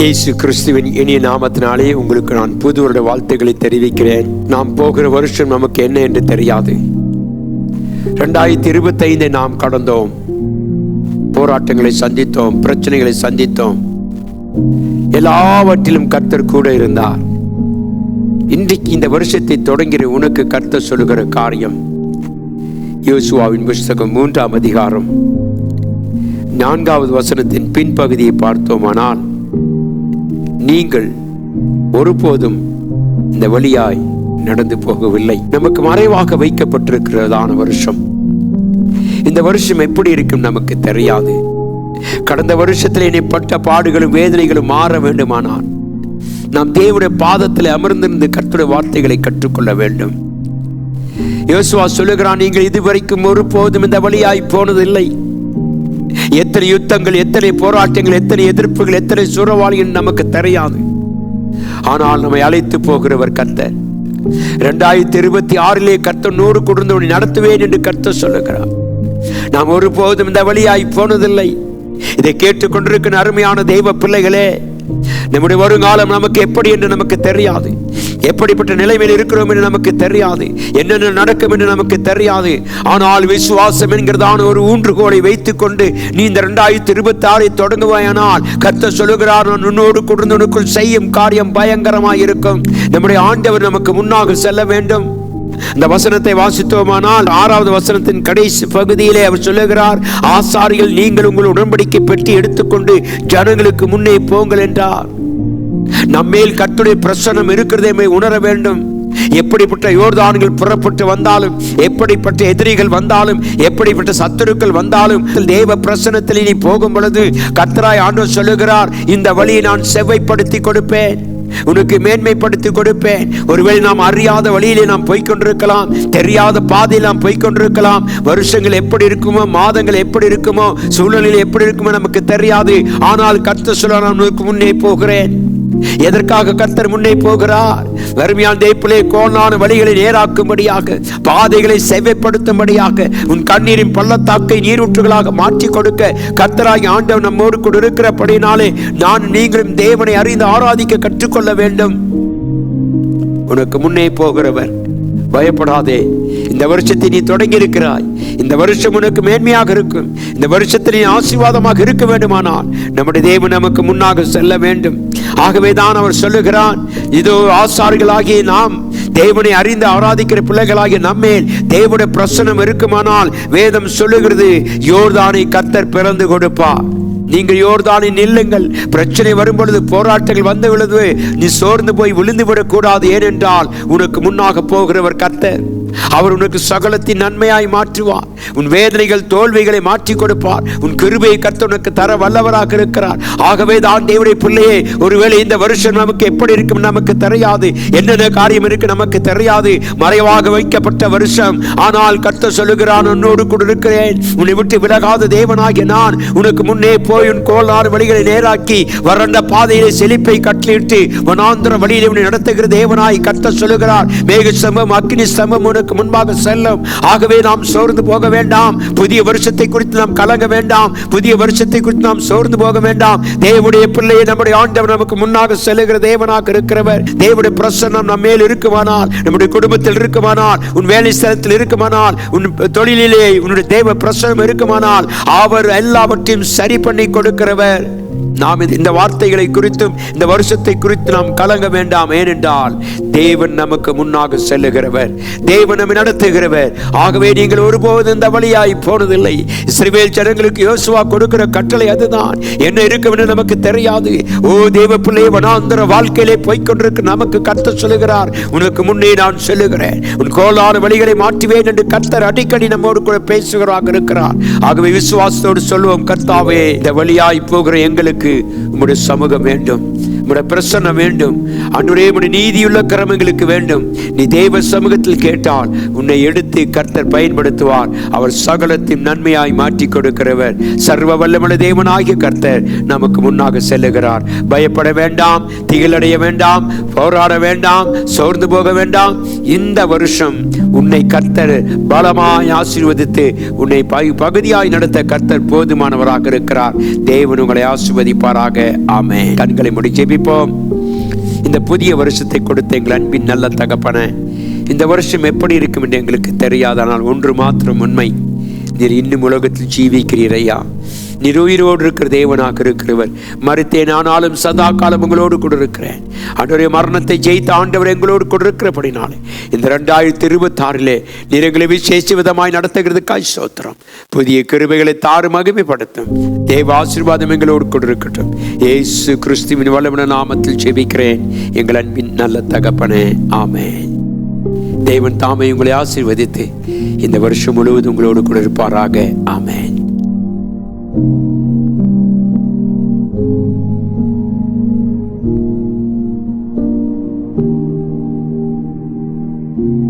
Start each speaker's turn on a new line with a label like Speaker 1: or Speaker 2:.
Speaker 1: இயேசு கிறிஸ்துவின் இனிய நாமத்தினாலே உங்களுக்கு நான் புது வருட வாழ்த்துக்களை தெரிவிக்கிறேன். நாம் போகிற வருஷம் நமக்கு என்ன என்று தெரியாது. ரெண்டாயிரத்தி இருபத்தைந்தை நாம் கடந்தோம். போராட்டங்களை சந்தித்தோம் பிரச்சனைகளை சந்தித்தோம். எல்லாவற்றிலும் கர்த்தர் கூட இருந்தார். இன்றைக்கு இந்த வருஷத்தை தொடங்கிற உனக்கு கர்த்தர் சொல்லுகிற காரியம். யோசுவாவின் புஸ்தகம் மூன்றாம் அதிகாரம். நான்காவது வசனத்தின் பின்பகுதியை பார்த்தோமானால் நீங்கள் ஒருபோதும் இந்த வழியாய் நடந்து போகவில்லை. நமக்கு மறைவாக வைக்கப்பட்டிருக்கிறதான வருஷம். இந்த வருஷம் எப்படி இருக்கும் நமக்கு தெரியாது. கடந்த வருஷத்தில் என்னை பட்ட பாடுகளும் வேதனைகளும் மாற வேண்டுமானால் நாம் தேவனுடைய பாதத்தில் அமர்ந்திருந்து கர்த்துடைய வார்த்தைகளை கற்றுக்கொள்ள வேண்டும். யோசுவா சொல்லுகிறான் நீங்கள் இதுவரைக்கும் ஒருபோதும் இந்த வழியாய் போனதில்லை. எத்தனை யுத்தங்கள் எத்தனை போராட்டங்கள் எத்தனை எதிர்ப்புகள் எத்தனை சூறவாளிகள் நமக்கு தெரியாது. ஆனால் நம்மை அழைத்து போகிறவர் கர்த்தர். இரண்டாயிரத்தி இருபத்தி ஆறிலே கர்த்தர் நூறு குடும்பம் நடத்துவேன் என்று கர்த்தர் சொல்லுகிறார். நாம் ஒருபோதும் இந்த வழியாய் போனதில்லை. இதை கேட்டுக்கொண்டிருக்கிற அருமையான தெய்வ பிள்ளைகளே நம்முடைய வருங்காலம் நமக்கு எப்படி என்று நமக்கு தெரியாது. எப்படிப்பட்ட நிலைமையில் இருக்கிறோம் என்று நமக்கு தெரியாது. என்னென்ன நடக்கும் என்று நமக்கு தெரியாது. ஆனால் விசுவாசம் என்கிறதான ஒரு ஊன்றுகோலை வைத்துக் கொண்டு நீ இந்த இரண்டாயிரத்தி இருபத்தி ஆறை தொடங்குவாயானால் கர்த்தர் சொல்லுகிறார் நான் உன்னோடு குடும்பனுக்குள் செய்யும் காரியம் பயங்கரமாக இருக்கும் நம்முடைய ஆண்டவர் நமக்கு முன்னாக செல்ல வேண்டும். இந்த வசனத்தை வாசித்தோமானால் ஆறாவது வசனத்தின் கடைசி பகுதியிலே அவர் சொல்லுகிறார் ஆசாரிகள் நீங்கள் உங்கள் உடன்படிக்கை பெட்டி எடுத்துக்கொண்டு ஜனங்களுக்கு முன்னே போங்கள் என்றார். நம்மேல் கத்துடைய பிரசனம் இருக்கிறதை உணர வேண்டும். எப்படிப்பட்ட யோர்தான்கள் புறப்பட்டு வந்தாலும் எப்படிப்பட்ட எதிரிகள் வந்தாலும் எப்படிப்பட்ட சத்துருக்கள் வந்தாலும் தேவ பிரசனத்தில் நீ போகும் பொழுது கத்தராய் ஆண்டு சொல்லுகிறார் இந்த வழியை நான் செவ்வைப்படுத்தி கொடுப்பேன். உனக்கு மேன்மைப்படுத்தி கொடுப்பேன். ஒருவேளை நாம் அறியாத வழியிலே நாம் போய்கொண்டிருக்கலாம் தெரியாத பாதையில் நாம் போய்கொண்டிருக்கலாம் வருஷங்கள் எப்படி இருக்குமோ மாதங்கள் எப்படி இருக்குமோ சூழ்நிலை எப்படி இருக்குமோ நமக்கு தெரியாது. ஆனால் கத்த சொல்ல நான் உனக்கு முன்னே போகிறேன். எதற்காக கத்தர் முன்னே போகிறார்? வறுமையால் தேப்பிலே கோணான வழிகளை நேராக்கும்படியாக பாதைகளை செவ்வைப்படுத்தும்படியாக உன் கண்ணீரின் பள்ளத்தாக்கை நீரூற்றுகளாக மாற்றி கொடுக்க கத்தராகி ஆண்டவன் நம்மோடு கூட இருக்கிறபடினாலே நான் நீங்களும் தேவனை அறிந்து ஆராதிக்க கற்றுக்கொள்ள வேண்டும். உனக்கு முன்னே போகிறவர் பயப்படாதே. இந்த வருஷத்தை நீ தொடங்கி இருக்கிறாய் இந்த வருஷம் உனக்கு மேன்மையாக இருக்கும். இந்த வருஷத்தில் நீ ஆசீர்வாதமாக இருக்க வேண்டுமானால் நம்முடைய தேவன் நமக்கு முன்னாக செல்ல வேண்டும். ஆகவே தான் அவர் சொல்லுகிறான் இதோ ஆசார்களாகி நாம் தேவனை அறிந்து ஆராதிக்கிற பிள்ளைகளாகிய நம்மேல் தேவனுடைய பிரசனம் இருக்குமானால் வேதம் சொல்லுகிறது யோர்தானை கத்தர் பிறந்து கொடுப்பார். நீங்கள் யோர்தானில் நில்லுங்கள். பிரச்சனை வரும்பொழுது போராட்டங்கள் வந்து விழுது நீ சோர்ந்து போய் விழுந்து விடக்கூடாது. ஏனென்றால் உனக்கு முன்னாக போகிறவர் கத்தர் அவர் உனக்கு சகலத்தின் நன்மையாய் மாற்றுவார். உன் வேதனைகள் தோல்விகளை மாற்றி கொடுப்பார். உன் கிருபையை கர்த்தர் உனக்கு தர வல்லவராக இருக்கிறார். ஆகவே தான் தேவடைய பிள்ளையே ஒருவேளை இந்த வருஷம் நமக்கு எப்படி இருக்கும் நமக்கு தெரியாது. என்னென்ன காரியம் இருக்கு நமக்கு தெரியாது. மறைவாக வைக்கப்பட்ட வருஷம். ஆனால் கத்த சொல்லுகிறான் உன்னோடு கூட இருக்கிறேன். உன்னை விட்டு விலகாத தேவனாகிய நான் உனக்கு முன்னே போய் உன் கோளாறு வழிகளை நேராக்கி வறண்ட பாதையிலே செழிப்பை கட்டளிட்டு வனாந்திர வழியிலே உன்னை நடத்துகிற தேவனாய் கத்த சொல்லுகிறார். மேக சமம் அக்னி சம்பம் உனக்கு முன்பாக செல்லும். ஆகவே நாம் சோர்ந்து போக வேண்டாம். புதிய வருஷத்தை குறித்து நாம் கலங்க வேண்டாம். புதிய வருஷத்தை குறித்து நாம் சோர்ந்து போக வேண்டாம். தேவனுடைய பிள்ளையை நம்முடைய ஆண்டவர் நமக்கு முன்னாக செல்லுகிற தேவனாக இருக்கிறவர். தேவனுடைய பிரசன்னம் நம்ம மேல் இருக்குமானால் நம்முடைய குடும்பத்தில் இருக்குமானால் உன் வேலை ஸ்தலத்தில் இருக்குமானால் உன் தொழிலிலே உன்னுடைய தேவ பிரசனம் இருக்குமானால் அவர் எல்லாவற்றையும் சரி பண்ணி கொடுக்கிறவர். நாம் இந்த வார்த்தைகளை குறித்தும் இந்த வருஷத்தை குறித்து நாம் கலங்க வேண்டாம். ஏனென்றால் தேவன் நமக்கு முன்னாக செல்லுகிறவர். தேவன் நம்மை நடத்துகிறவர். ஆகவே நீங்கள் ஒருபோது இந்த வழியாய் போனதில்லை. இஸ்ரவேல் ஜனங்களுக்கு யோசுவா கொடுக்கிற கட்டளை அதுதான். என்ன இருக்கும் என்று நமக்கு தெரியாது. ஓ தேவ பிள்ளை வனாந்திர வாழ்க்கையிலே போய்க்கொண்டிருக்க நமக்கு கர்த்தர் சொல்லுகிறார். உனக்கு முன்னே நான் செல்லுகிறேன். உன் கோலான வழிகளை மாற்றுவேன் என்று கர்த்தர் அடிக்கடி நம்மோடு கூட பேசுகிறாக இருக்கிறார். ஆகவே விசுவாசத்தோடு சொல்லுவோம் கர்த்தாவே இந்த வழியாய் போகிற எங்களுக்கு உங்களுடைய சமூகம் வேண்டும். உம்முடைய பிரசன்னம் வேண்டும். அன்றுரே நீதியுள்ள கிரமங்களுக்கு வேண்டும். நீ தெய்வ சமூகத்தில் கேட்டால் உன்னை எடுத்து கர்த்தர் பயன்படுத்துவார். அவர் சகலத்தின் நன்மையாய் மாற்றி கொடுக்கிறவர். சர்வ வல்லமல தேவனாகிய கர்த்தர் நமக்கு முன்னாக செல்லுகிறார். பயப்பட வேண்டாம் திகிலடைய வேண்டாம் போராட வேண்டாம் சோர்ந்து போக வேண்டாம். இந்த வருஷம் உன்னை கர்த்தர் பலமாய் ஆசீர்வதித்து உன்னை பகுதியாய் நடத்த கர்த்தர் போதுமானவராக இருக்கிறார். தேவன் உங்களை ஆசிர்வதிப்பாராக. ஆமே கண்களை முடி ஜெபிப்போம் இந்த புதிய வருஷத்தை கொடுத்த எங்கள் அன்பின் நல்ல தகப்பன இந்த வருஷம் எப்படி இருக்கும் என்று எங்களுக்கு தெரியாதனால் ஒன்று மாத்திரம் உண்மை. நீர் இன்னும் உலகத்தில் ஜீவிக்கிறீர் ஐயா இருக்கிற தேவனாக இருக்கிறவர். மறுத்தேன் ஆனாலும் சதா காலம் உங்களோடு கூட இருக்கிறேன். மரணத்தை ஜெயித்த ஆண்டவர் எங்களோடு கூட இருக்கிறபடினாலே. இந்த ரெண்டாயிரத்தி இருபத்தி ஆறிலே நீர் விசேஷ விதமாய் நடத்துகிறதுக்காய் சோத்திரம் புதிய கிருபைகளை தாறு மகிமைப்படுத்தும். தேவ ஆசீர்வாதம் எங்களோடு கூட இருக்கட்டும். ஏசு கிறிஸ்துவின் வல்லவன நாமத்தில் ஜெபிக்கிறேன். எங்கள் அன்பின் நல்ல தகப்பனே ஆமென். தேவன் தாமே உங்களை ஆசீர்வதித்து இந்த வருஷம் முழுவதும் உங்களோடு கூட இருப்பாராக. ஆமென். thank you.